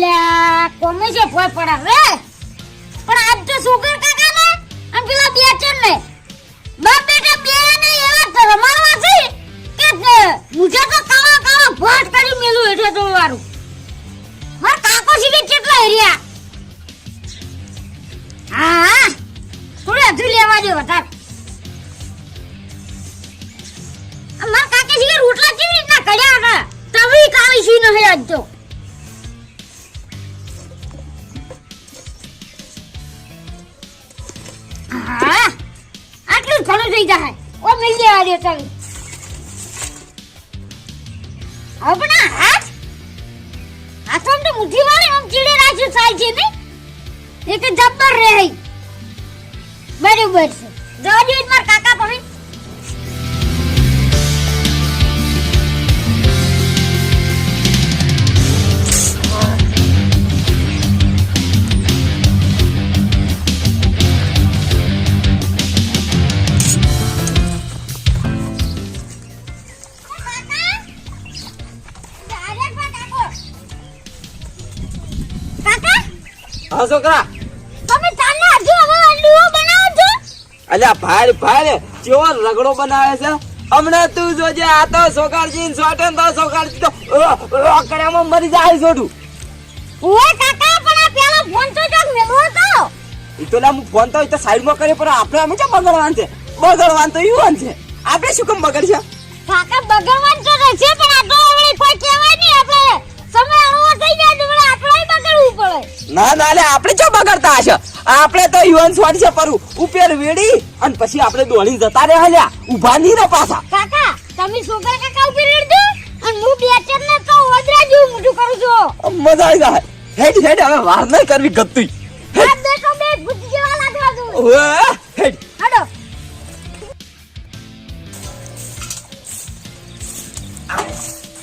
લ્યા કોમે છે ભોય પડે રે પણ આજ તો સુગર કાકા ને અને પેલા બે ચન ને બાપ બેટા બે ને એવા રમાવા છે કે મુજે તો કાવા કાવા ભોટ કરી મેલું એટલે તો વારું માર કાકો સીધી કેટલા એરિયા હા થોડી થોડું લેવા દે વધાર. માર કાકે સીધી રોટલા કેવી રીતના કર્યા હતા? તવી કાળી સી નહીં આજ તો. જ જાય ઓ મિલ લેવા દે તવી હવે આ હાથ? તો મુઠ્ઠી વાળી આમ ચીડે રાખ્યું થાય નહીં? એક જબ્બર રહે. બરોબર છે. જવા મારા કાકા પાસે અલ્યા ભાઈ ભાઈ કેવો રગડો બનાવે છે? હમણાં તું જોજે આ તો સોકારજી સોટે તો સોકારજી તો અકડામાં મરી જાય છોડું. ઓય કાકા પણ આ પેલો ફોન તો જો મેલો હતો? ઈ તો ના હું ફોન તો ઈ તો સાઈડમાં કરે પણ આપણે અમે ચા બગડવાન છે? બગડવાન તો યુવાન છે. આપણે શું કેમ બગડશે કાકા બગડવાન તો છે પણ આ તો હવે કોઈ કહેવાય નહીં આપણે સમય આવો થઈ જાય તો આપણે બગડવું પડે. ના ના લે આપણે ચા બગડતા હશે? આપણે તો યુવાન સ્વાડ છે પરું. ઉપેર વેડી અને પછી આપણે દોડીને જતા રહે હલ્યા ઊભા નહીં રે પાછા. કાકા તમે છોકરા કાકા ઉપર રેડજો અને હું બેચર ને તો વદરા જેવું મોટું કરું છું. મજા આવી જાય. હેડ હેડ હવે વાર નહીં કરવી ગત્તી હેડ. દેખો બે ભૂત જેવા લાગવા દો. ઓએ હેડ. હડો.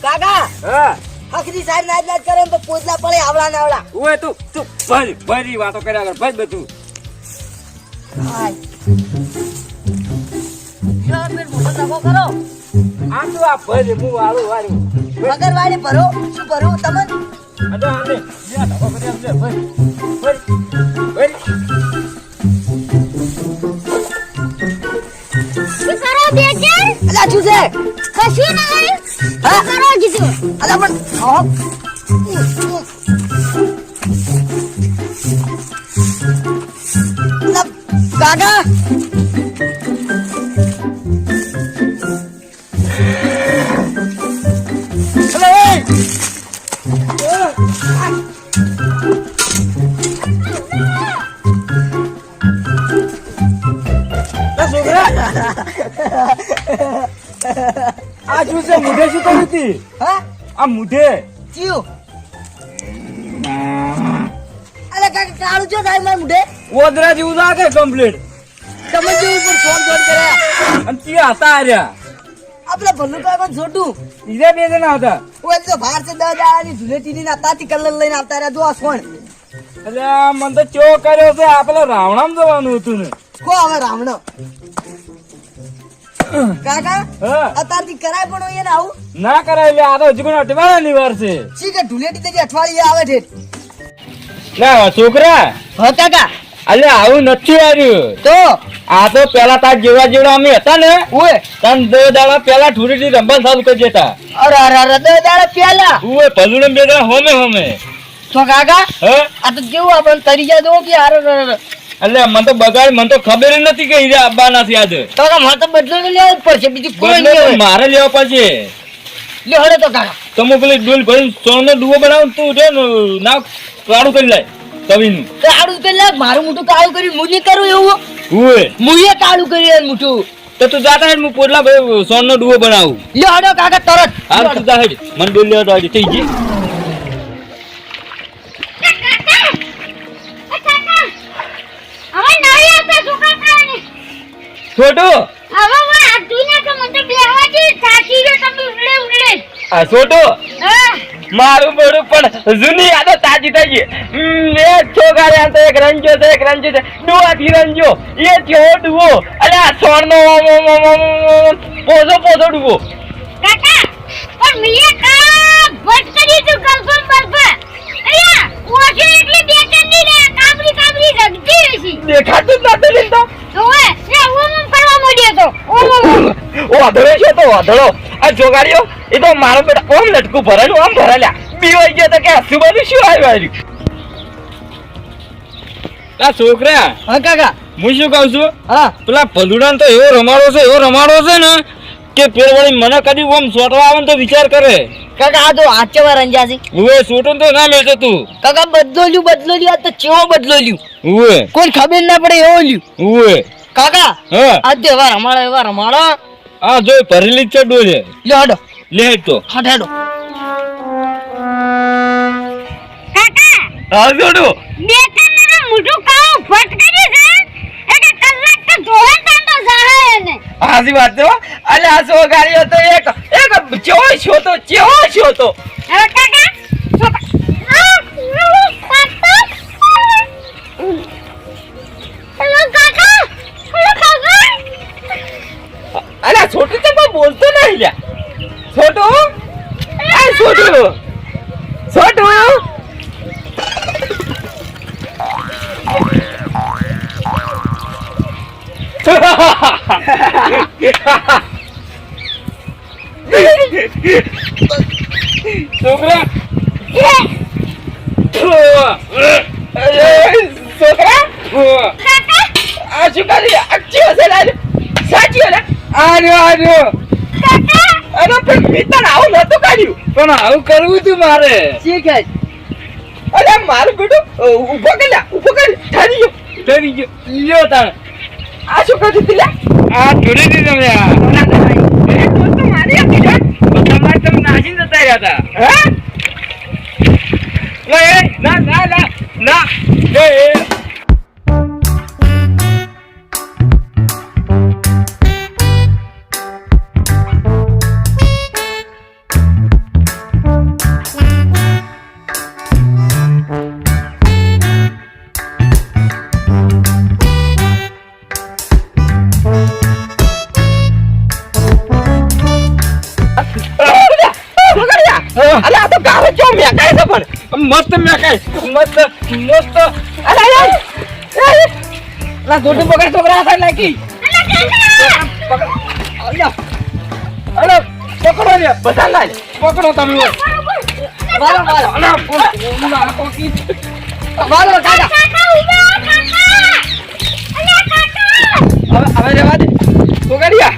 કાકા હા. આખરી સાહેબ નાચ નાચ કરે તો પોતલા પડે આવડા ને આવડા. ઓય તું તું ભજ ભરી વાતો કર્યા કર ભજ બધું. આમ તો આ ભરી હું વાળું વાળું મગર વાળે ભરો શું ભરું તમે? અડો આને યા કરી શું કરો બે અલા શું છે કશું નહીં. હા? કરો કીધું અલા પણ આ મુઢે. ચિયો. અલે કાકા કાળું છો થાય મારા મુઢે? ઓદરા જેવું લાગે કમ્પ્લીટ તમે જેવું પણ ફોન ફોન કર્યા. અને ત્યાં હતા આર્યા આપડે ભલ્લું પણ છોટું. બીજા બે જણા હતા. ઓય તો બહાર છે દસ દાડાની ધૂળેટીની ના તાતી કલર લઈને આવતા રહ્યા. જો આ સોણ. એટલે મન તો ચો કર્યો છે આપણે રાવણામ જવાનું હતું ને. કો હવે રાવણો કાકા હા. કરાય પણ હોય આવું. ના કરાય એટલે આ તો હજુ અઠવાડિયાની વાર છે. શી કે ધૂળેટી તેથી અઠવાડિયે આવે છે. ના છોકરા હા કાકા. અલે આવું નથી આવ્યું તો? આ તો પેલા તાર જેવડા જેવડા અમે હતા ને ઓય તન દો દાડા પેલા ઠુરીથી રંબા ચાલુ કરી દેતા. અરે અરે અરે દસ દાડા પેલા. ઉવે ભલુડે બે જણા હોમે હોમે. તો કાકા હે? આ તો જેવું આપણે તરી જાય દો કે અરે અરે એટલે મને તો બગાડ મને તો ખબર નથી કે હીરા આવવાના છે આજે. તો મારે તો બદલો તો લેવો પડશે બીજું કોઈ નહીં મારે લેવો પડશે. લે હળે તો કાકા તો હું પેલી ડોલ ભરી સોનો ડુવો બનાવું તું જો ના કાળું કરી લે કવિનું. કાળું આડું લે મારું મોટું કાળું કર્યું મુજે કરું એવું? ઉવે મુએ કાળું કર્યું મોટું તો તું જાતા હેડ હું પોટલા સોનો ડુવો બનાવું. લે હળો કાકા તરત. હાલ તું જા હેડ. મને ડોલ લેવા થઈ ગઈ. છોટું! હવે હું આ દુનિયા કે મને તો બેહવા દે સાચી રે તમે ઉડે ઉડે. આ છોટું! મારું બોડું પણ જૂની યાદો તાજી થઈ ગઈ. એ છોકરા તો એક રંજો છે એક રંજો છે. ડુવાથી રંજો એ થયો ડુવો. અરે આ સોણ નો પોસો પોસો ડુવો. કાકા પણ મિયા કા ભટ કરી તું ગલ્ફમ બલ્ફ અહીંયા મંડી ને કાબરી કાબરી રગતી હશે દેખાતું નતું લીધો ઓવે એ ઓમ ઓમ કરવા માંડ્યો તો ઓમ ઓમ ઓ અધળો છે તો વાધળો આ જોગાડ્યો એ તો મારો બેટા ઓમ લટકું ભરેલું આમ ભરેલા. બીવાઈ ગયો તો કે હસુબાનું શું આવ્યું આ છોકરા હા કાકા. હું શું કહું છું? હા. પેલા ભલુડાને તો એવો રમાડો છે એવો રમાડો છે ને કે પેલ વળી મને કદી ઓમ સોટવા આવે તો વિચાર કરે. કાકા આ તો આચવા વાર છે? ઉવે સોટું તો ના મેળતો તું. કાકા બદલો લ્યું બદલો લ્યું આ તો ચેવો બદલો લ્યું ઉવે. કોઈ ખબર ના પડે એવો લ્યું. ઉવે. કાકા હા. આ તો એવા રમાડો એવા રમાડો. આ જો ભરેલી છે. લ્યો હડો. લે તો. હટ હેડો. કાકા હા જોડો. બે કન્નરા મોઢું કાળું ફટ કરી છે. એટલે કલાક તો ધોળે તાંડો જાહે ને હાજી વાત છે હો. અલે આ જોગાડીઓ તો એક એક ચેવો છો તો ચેવો છો તો આ છોટું છોટું છોકરા. છોકરા. આ શું કરી? છે લાજ સાચી ને? આર્યો આર્યો પણ મિત્ર આવું નતું કાઢ્યું પણ આવું કરવું તું મારે. શીખ જ અરે મારું બેટું ઊભો કરી લ્યા ઊભો કરી ઠરી ગયો. ડરી ગયો. લ્યો તાણ. આ શું કરી તી આ જોડી દી તમે આ પણ મસ્ત મસ્ત. અરે અરે ના દોડી નાખી. અરે બધા લાય. પકડો તમે વાલો વાલો. અલા, હવે હવે રેવા દે. છોકરિયા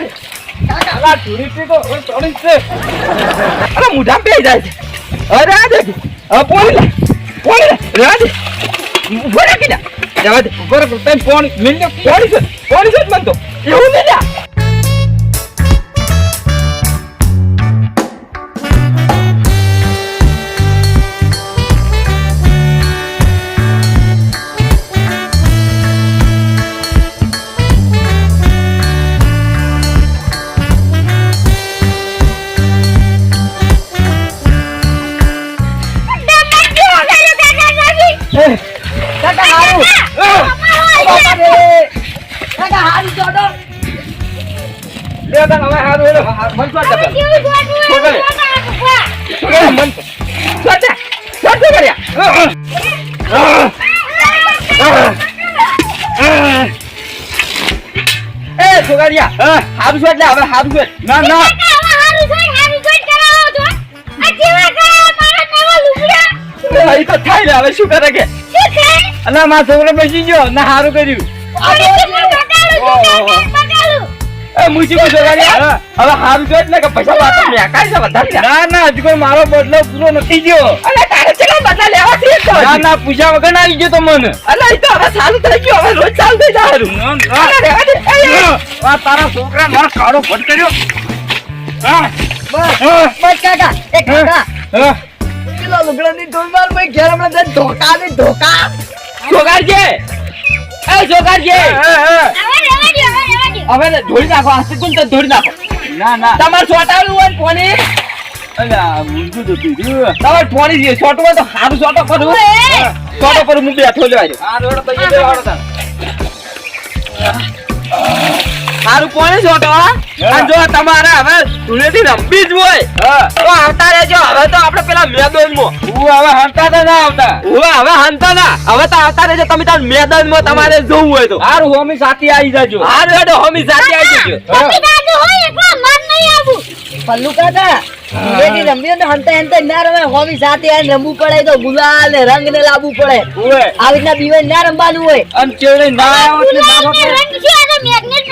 દે અલા, ધૂળીથી તો ચડી જ છે. મુઢા બે જાય છે. અરે આ દે હવે પોણી લે પોણી રેવા ઊભો રાખી દે જવા દે. રહો, તને ફોન મિલ. પોણી છે પોણી છે મન તો. એવું નહીં છોકરા મન સટા સટા કર્યા એ છોકરિયા હારું છે એટલે હવે હારું છે. ના ના. એ તો થાય ને હવે શું કરે કે? ના મારા છોકરો બેસી ગયો. ના સારું કર્યું. એ કો છોકરિયા હવે હારું છે ને કે પૈસા વાતો મેકાય છે વધારે ના ના હજુ કોઈ મારો બદલો પૂરો નથી ગયો અલે તારે ચેલા બદલા લેવા છે તો ના ના પૂછ્યા વગર આવી ગયો તો મને. અલે એ તો હવે સારું થઈ ગયો હવે રોજ ચાલુ થઈ. રેવા દે. એ, એ. આ તારા છોકરા મારો કાળો ફટ કર્યો. હા. બસ. હા, બસ કાકા. એ કાકા. હા. પેલા લુગડાની ઢોલમાર મેં ઘેર હમણાં ધોકા ને ધોકા. છોકરજી એ છોકરજી હા, હા. હવે ધોડી નાખો આસ્તે કોણ તો ધોડી નાખો. ના ના. તમારે છોટાડવું હોય ને પોણી? અલ્યા ઊંધું તો પીધું. તમારે ફોની છે ચોટવા તો સારું ચોટો કરું. ચોટો પર હું બેઠો લેવા આ રોડ બે સારું કોને છોટવા અને જો તમારે હવે ધૂળેટી રમવી જ હોય હા. તો આવતા રહેજો. હવે તો આપણે પેલા મેદાનમાં. હું હવે હંતા તો ના આવતા. હવે હવે હંતા ના. હવે તો આવતા રહેજો. તમે તાર મેદાનમાં તમારે જોવું હોય તો. હારું હોમી સાથી આવી જજો. હારું હેડો હોમી સાથે આવી જજો. પલ્લુ કાકા ધૂળેટી રમીએ ને હંતા હંતા ના રમે. હોમી સાથે આવીને રમવું પડે તો ગુલાલ ને રંગ ને લાવવું પડે. આવી રીતના બીવાય ના રમવાનું હોય. અને ચેડે ના આવ્યો એટલે ના ગુલાબ ને ખબર. રંગ છે અને મેગ્નેટ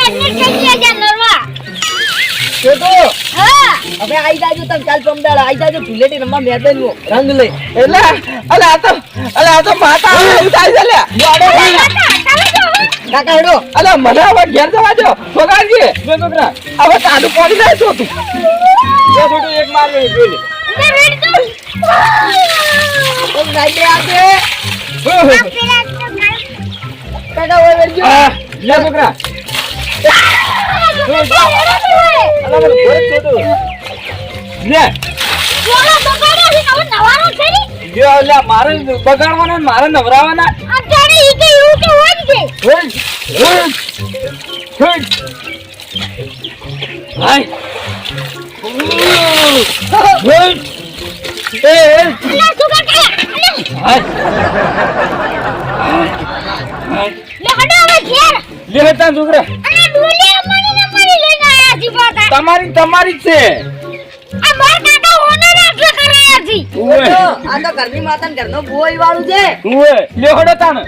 તો? તો હવે આઈ જાજો તમે ચાલ પમદાડ આઈ જાજો ધૂળેટી રમવા મેદાનમાં રંગ લઈ. એટલે અલે આ તો અલે આ તો માતા એવું થાય છે કાકા હેડો. અલે મને હવે ઘેર જવા દો છોકરાજી જો છોકરા હવે તાનું પાણી નહીં જોતું જો છોટું એક માર લે જોઈ લે તો. તો. તો કાલ- લે છોકરા મારે બગાડવાના મારે નવરાવાના અત્યારે ઈ કે એવું કે હોય જ છે. હોય હોય હોય હાય હોય એ એ અલા, સુગર કાકા, અલા, હાય હાય લે હડો હવે ઘેર. લે હતા છોકરા પાછા. તમારી જ છે આ કાકા. તો આ તો ઘરની માતા ને ઘરનો બોય વાળું છે આ તો ઘરનો ઘરની આપણો.